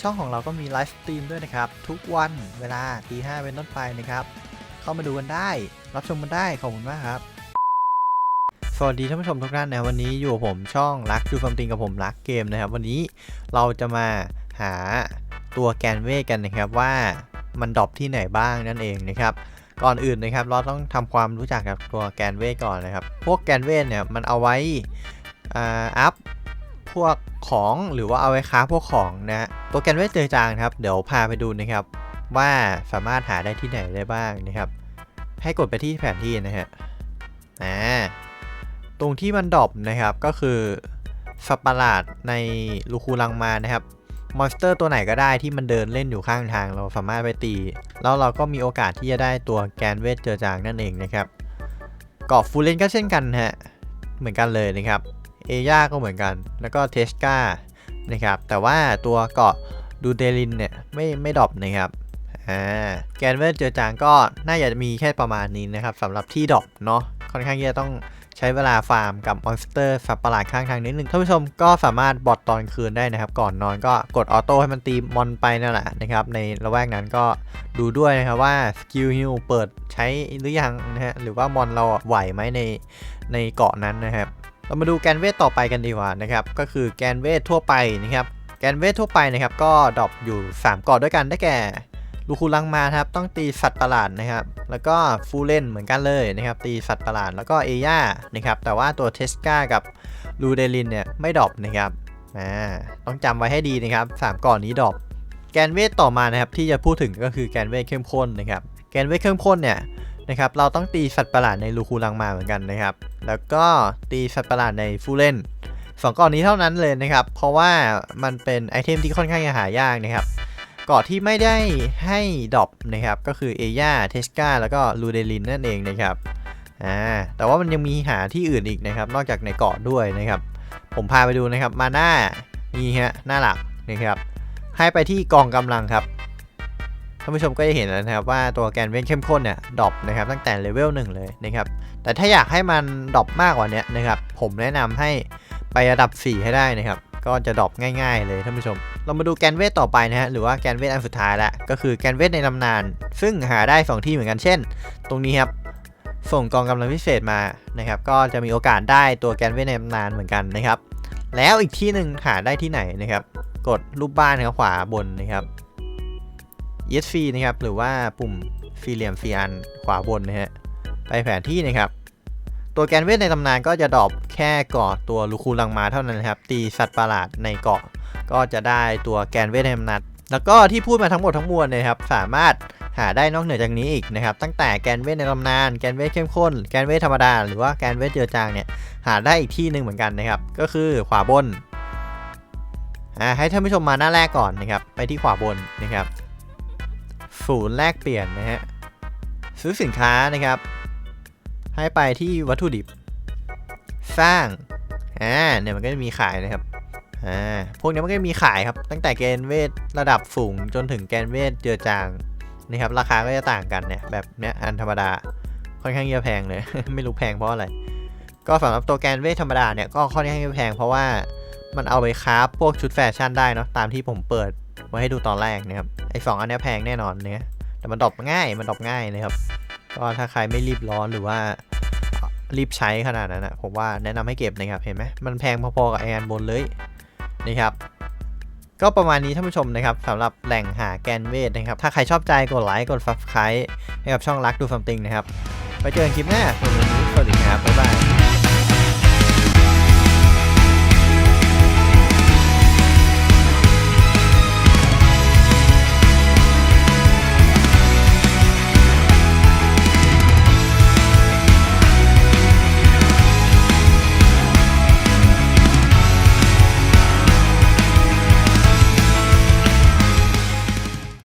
ช่องของเราก็มีไลฟ์สตรีมด้วยนะครับ ทุกวันเวลาตีห้าเป็นต้นไปนะครับ เข้ามาดูกันได้ รับชมกันได้ ขอบคุณมากครับ สวัสดีท่านผู้ชมทุกท่านนะวันนี้อยู่กับผมช่องรักดูฟัมติงกับผมรักเกมนะครับ วันนี้เราจะมาหาตัวแกนเวทกันนะครับว่ามันดรอปที่ไหนบ้างนั่นเองนะครับก่อนอื่นนะครับ เราต้องทำความรู้จักกับตัวแกนเวทก่อนนะครับ พวกแกนเวทเนี่ยมันเอาไว้อาอัพ พวกของหรือว่าเอาไว้ค้าพวกของนะฮะตัวแกนเวทเจอจางครับ เดี๋ยวพาไปดูนะครับ ว่าสามารถหาได้ที่ไหนได้บ้างนะครับ ให้กดไปที่แผนที่นะฮะอ่าตรงที่มันดรอปนะครับก็คือสัตว์ปหลาดในลูคูลังมานะครับมอนสเตอร์ตัวไหนก็ได้ที่มันเดินเล่นอยู่ข้างทางเราสามารถไปตี แล้วเราก็มีโอกาสที่จะได้ตัวแกนเวทเจอจางนั่นเองนะครับเกาะฟูเลนก็เช่นกันฮะเหมือนกันเลยนะครับ เอย่าก็เหมือนกัน แล้วก็เทสกานะครับ แต่ว่าตัวเกาะดูเดลินเนี่ยไม่ไม่ดรอปนะครับอ่าแกนเวทเจอจางก็น่าจะมีแค่ประมาณนี้นะครับสำหรับที่ดรอปเนาะค่อนข้างที่จะต้องใช้เวลาฟาร์มกับมอนสเตอร์สัตว์ประหลาดข้างทางนิดนึงท่านผู้ชมก็สามารถบอทตอนคืนได้นะครับ ก่อนนอนก็กดออโต้ให้มันตีมอนไปนั่นแหละนะครับ ในระแวกนั้นก็ดูด้วยนะครับว่าสกิลฮิลเปิดใช้หรือยังนะฮะหรือว่ามอนเราไหวไหมในในเกาะนั้นนะครับ เรามาดูแกนเวทต่อไปกันดีกว่านะครับ ก็คือแกนเวททั่วไปนะครับ แกนเวททั่วไปนะครับ ก็ดรอปอยู่ 3กาะด้วยกันได้แก่ลูคูลังมาครับ ต้องตีสัตว์ประหลาดนะครับ แล้วก็ฟูเล่นเหมือนกันเลยนะครับ ตีสัตว์ประหลาด แล้วก็เอย่านะครับ แต่ว่าตัวเทสกากับลูเดลินเนี่ยไม่ดรอปนะครับอ่าต้องจำไว้ให้ดีนะครับสามก่อนนี้ดรอป แกนเวทต่อมานะครับที่จะพูดถึงก็คือแกนเวทเข้มข้นนะครับ แกนเวทเข้มข้นเนี่ย นะครับเราต้องตีสัตว์ประหลาดในลูคูลังมาเหมือนกันนะครับ แล้วก็ตีสัตว์ประหลาดในฟูเล่นสองเกาะนี้เท่านั้นเลยนะครับ เพราะว่ามันเป็นไอเทมที่ค่อนข้างจะหายากนะครับเกาะที่ไม่ได้ให้ดรอปนะครับ ก็คือเอย่าเทสกาแล้วก็ลูเดลินนั่นเองนะครับอ่าแต่ว่ามันยังมีหาที่อื่นอีกนะครับ นอกจากในเกาะด้วยนะครับ ผมพาไปดูนะครับมาหน้านี่ฮะหน้าหลักนะครับ ให้ไปที่กองกำลังครับานผู้ชมก็จะเห็นแล้วนะครับว่าตัวแกนเวนเข้มข้นเนี่ยดรอปนะครับตั้งแต่เลเวลหนึ่งเลยนะครับแต่ถ้าอยากให้มันดรอปมากกว่านี้นะครับผมแนะนำให้ไประดับ 4 ให้ได้นะครับก็จะดรอปง่าย ๆ เลยท่านผู้ชม เรามาดูแกนเวทต่อไปนะฮะหรือว่าแกนเวทอันสุดท้ายละก็คือแกนเวทในตำนาน ซึ่งหาได้ 2 ที่เหมือนกันเช่น ตรงนี้ครับส่งกองกำลังพิเศษมานะครับก็จะมีโอกาสได้ตัวแกนเวทในตำนานเหมือนกันนะครับแล้วอีกที่หนึ่งหาได้ที่ไหนนะครับกดรูปบ้านขวาบนนะครับ ESC นะครับ หรือว่าปุ่มสี่เหลี่ยมสี่อันขวาบนนะฮะ ไปแผนที่นะครับ ตัวแกนเวทในตำนานก็จะดรอปแค่เกาะตัวลูคูลังมาเท่านั้นนะครับ ตีสัตว์ประหลาดในเกาะ ก็จะได้ตัวแกนเวทในตำนานแล้วก็ที่พูดมาทั้งหมดทั้งมวลเนยครับ สามารถหาได้นอกเหนือจากนี้อีกนะครับ ตั้งแต่แกนเวทในตำนาน แกนเวทเข้มข้น แกนเวทธรรมดา หรือว่าแกนเวทเจือจางเนี่ย หาได้อีกที่หนึ่งเหมือนกันนะครับ ก็คือขวาบนอ่าให้ท่านผู้ชมมาหน้าแรกก่อนนะครับ ไปที่ขวาบนนะครับ ศูนย์แลกเปลี่ยนนะฮะ ซื้อสินค้านะครับ ให้ไปที่วัตถุดิบ สร้าง อ่า เนี่ยมันก็จะมีขายนะครับ อ่า พวกนี้มันก็จะมีขายครับ ตั้งแต่แกนเวทระดับสูงจนถึงแกนเวทเจือจางนะครับ ราคาก็จะต่างกันเนี่ย แบบเนี้ยอันธรรมดา ค่อนข้างจะแพงเลย ไม่รู้แพงเพราะอะไร ก็สำหรับตัวแกนเวทธรรมดาเนี่ยก็ค่อนข้างจะแพงเพราะว่ามันเอาไปคราฟพวกชุดแฟชั่นได้เนาะตามที่ผมเปิด ไว้ให้ดูตอนแรกนะครับ ไอ้สองอันนี้แพงแน่นอนเนี่ยแต่มันดรอปง่าย มันดรอปง่ายนะครับ ก็ถ้าใครไม่รีบร้อนหรือว่ารีบใช้ขนาดนั้นนะผมว่าแนะนำให้เก็บนะครับ เห็นไหมมันแพงพอๆกับไอแอนบนเลยนะครับ ก็ประมาณนี้ท่านผู้ชมนะครับสำหรับแหล่งหาแกนเวทนะครับ ถ้าใครชอบใจกดไลค์กด subscribe ให้กับช่องรักดูซัมติงนะครับ ไปเจอกันคลิปหน้าสำหรับวันนี้สวัสดีครับบ๊ายบาย